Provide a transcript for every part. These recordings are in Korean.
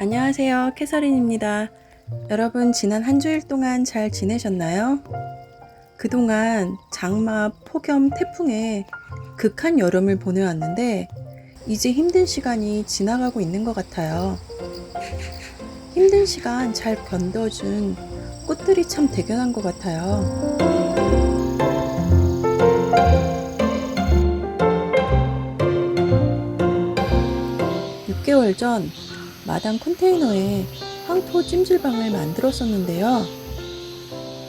안녕하세요. 캐서린입니다. 여러분, 지난 한 주일 동안 잘 지내셨나요? 그동안 장마, 폭염, 태풍에 극한 여름을 보내왔는데, 이제 힘든 시간이 지나가고 있는 것 같아요. 힘든 시간 잘 견뎌준 꽃들이 참 대견한 것 같아요. 6개월 전 마당 컨테이너에 황토 찜질방을 만들었었는데요.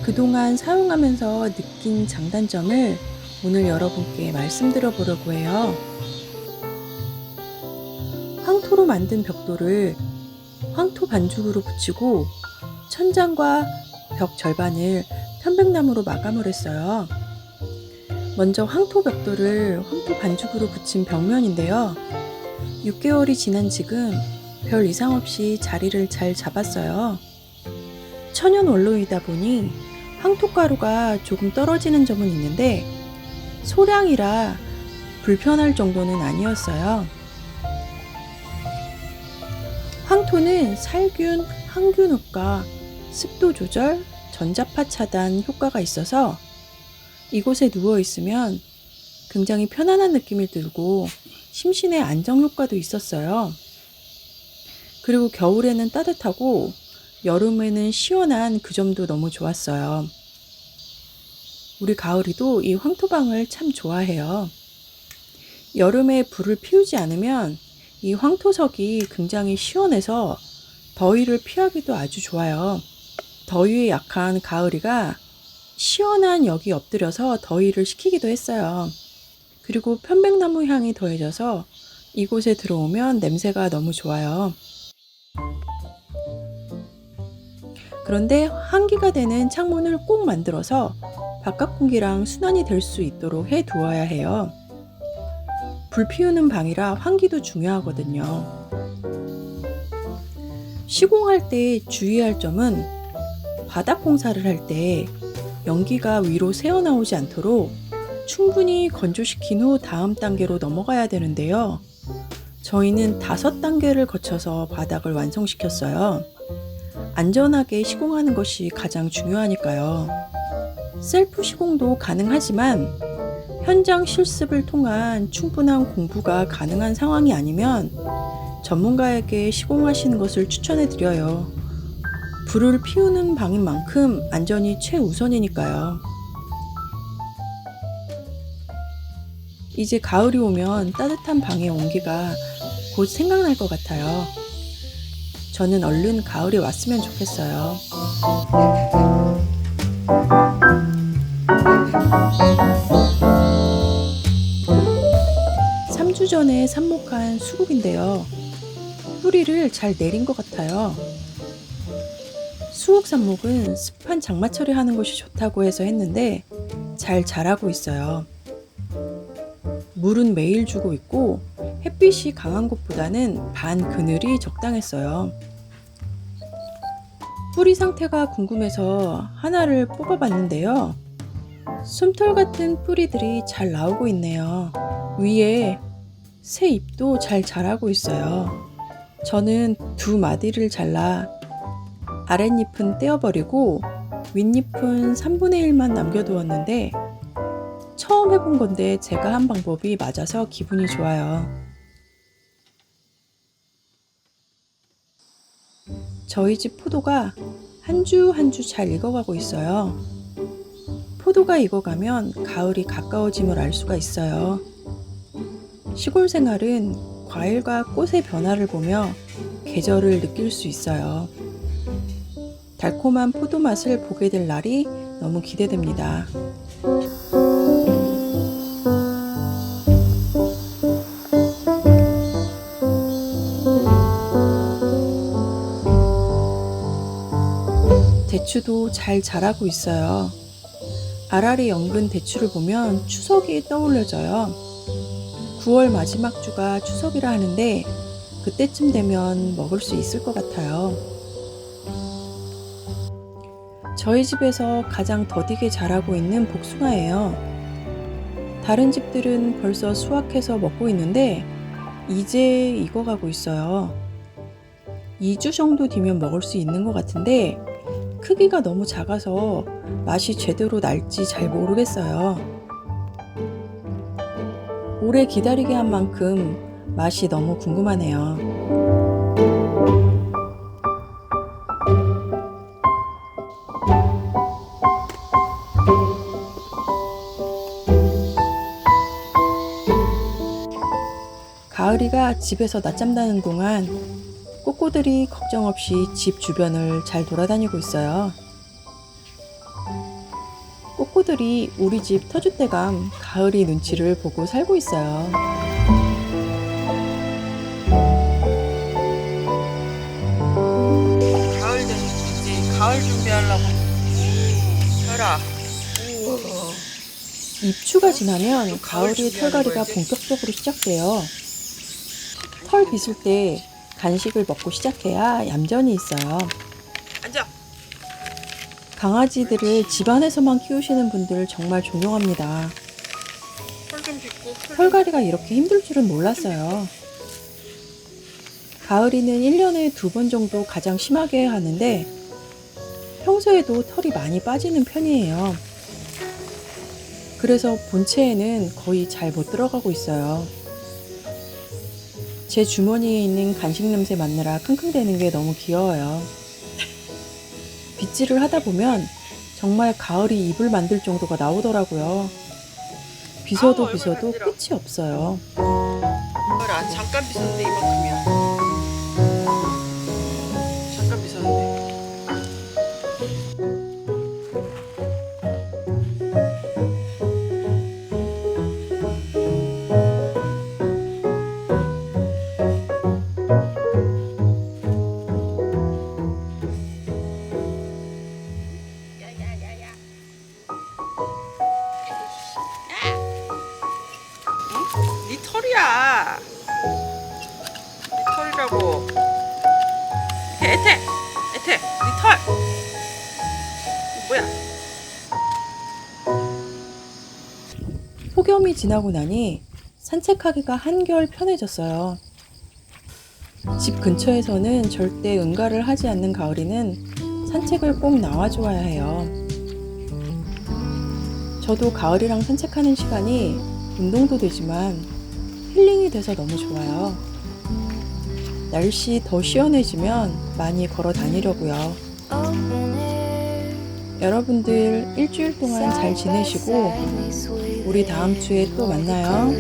그동안 사용하면서 느낀 장단점을 오늘 여러분께 말씀드려 보려고 해요. 황토로 만든 벽돌을 황토 반죽으로 붙이고 천장과 벽 절반을 편백나무로 마감을 했어요. 먼저 황토 벽돌을 황토 반죽으로 붙인 벽면인데요. 6개월이 지난 지금 별 이상 없이 자리를 잘 잡았어요. 천연 원로이다 보니 황토가루가 조금 떨어지는 점은 있는데 소량이라 불편할 정도는 아니었어요. 황토는 살균, 항균 효과, 습도 조절, 전자파 차단 효과가 있어서 이곳에 누워 있으면 굉장히 편안한 느낌이 들고 심신의 안정 효과도 있었어요. 그리고 겨울에는 따뜻하고 여름에는 시원한 그 점도 너무 좋았어요. 우리 가을이도 이 황토방을 참 좋아해요. 여름에 불을 피우지 않으면 이 황토석이 굉장히 시원해서 더위를 피하기도 아주 좋아요. 더위에 약한 가을이가 시원한 여기 엎드려서 더위를 식히기도 했어요. 그리고 편백나무 향이 더해져서 이곳에 들어오면 냄새가 너무 좋아요. 그런데 환기가 되는 창문을 꼭 만들어서 바깥 공기랑 순환이 될 수 있도록 해 두어야 해요. 불 피우는 방이라 환기도 중요하거든요. 시공할 때 주의할 점은 바닥 공사를 할 때 연기가 위로 새어나오지 않도록 충분히 건조시킨 후 다음 단계로 넘어가야 되는데요. 저희는 다섯 단계를 거쳐서 바닥을 완성시켰어요. 안전하게 시공하는 것이 가장 중요하니까요. 셀프 시공도 가능하지만 현장 실습을 통한 충분한 공부가 가능한 상황이 아니면 전문가에게 시공하시는 것을 추천해 드려요. 불을 피우는 방인 만큼 안전이 최우선이니까요. 이제 가을이 오면 따뜻한 방의 온기가 곧 생각날 것 같아요. 저는 얼른 가을이 왔으면 좋겠어요. 3주 전에 삽목한 수국인데요. 뿌리를 잘 내린 것 같아요. 수국 삽목은 습한 장마철에 하는 것이 좋다고 해서 했는데 잘 자라고 있어요. 물은 매일 주고 있고 햇빛이 강한 곳보다는 반 그늘이 적당했어요. 뿌리 상태가 궁금해서 하나를 뽑아봤는데요. 솜털 같은 뿌리들이 잘 나오고 있네요. 위에 새 잎도 잘 자라고 있어요. 저는 두 마디를 잘라 아랫잎은 떼어버리고 윗잎은 3분의 1만 남겨두었는데 처음 해본 건데 제가 한 방법이 맞아서 기분이 좋아요. 저희 집 포도가 한 주 한 주 잘 익어가고 있어요. 포도가 익어가면 가을이 가까워짐을 알 수가 있어요. 시골 생활은 과일과 꽃의 변화를 보며 계절을 느낄 수 있어요. 달콤한 포도 맛을 보게 될 날이 너무 기대됩니다. 대추도 잘 자라고 있어요. 아라리 연근 대추를 보면 추석이 떠올려져요. 9월 마지막 주가 추석이라 하는데 그때쯤 되면 먹을 수 있을 것 같아요. 저희 집에서 가장 더디게 자라고 있는 복숭아예요. 다른 집들은 벌써 수확해서 먹고 있는데 이제 익어가고 있어요. 2주 정도 뒤면 먹을 수 있는 것 같은데 크기가 너무 작아서 맛이 제대로 날지 잘 모르겠어요. 오래 기다리게 한 만큼 맛이 너무 궁금하네요. 가을이가 집에서 낮잠 자는 동안 꼬꼬들이 걱정 없이 집 주변을 잘 돌아다니고 있어요. 꼬꼬들이 우리 집 터줏대감 가을이 눈치를 보고 살고 있어요. 가을 되는 이제 가을 준비하려고 혈아 입추가 지나면 가을이 털갈이가 본격적으로 시작돼요. 털 빗을 때 간식을 먹고 시작해야 얌전히 있어요. 앉아 강아지들을 집안에서만 키우시는 분들 정말 존경합니다. 털좀 털갈이가 이렇게 힘들 줄은 몰랐어요. 가을이는 1년에 두 번 정도 가장 심하게 하는데 평소에도 털이 많이 빠지는 편이에요. 그래서 본체에는 거의 잘 못 들어가고 있어요. 제 주머니에 있는 간식 냄새 맡느라 킁킁대는 게 너무 귀여워요. 빗질을 하다 보면 정말 가을이 입을 만들 정도가 나오더라고요. 빗어도 빗어도. 끝이 없어요. 잠깐 빗었는데 이만큼이야 네 털이야. 네 털이라고. 애태, 애태, 애태, 네 털. 뭐야? 폭염이 지나고 나니 산책하기가 한결 편해졌어요. 집 근처에서는 절대 응가를 하지 않는 가을이는 산책을 꼭 나와줘야 해요. 저도 가을이랑 산책하는 시간이 운동도 되지만 힐링이 돼서 너무 좋아요. 날씨 더 시원해지면 많이 걸어 다니려고요. 여러분들 일주일 동안 잘 지내시고 우리 다음 주에 또 만나요.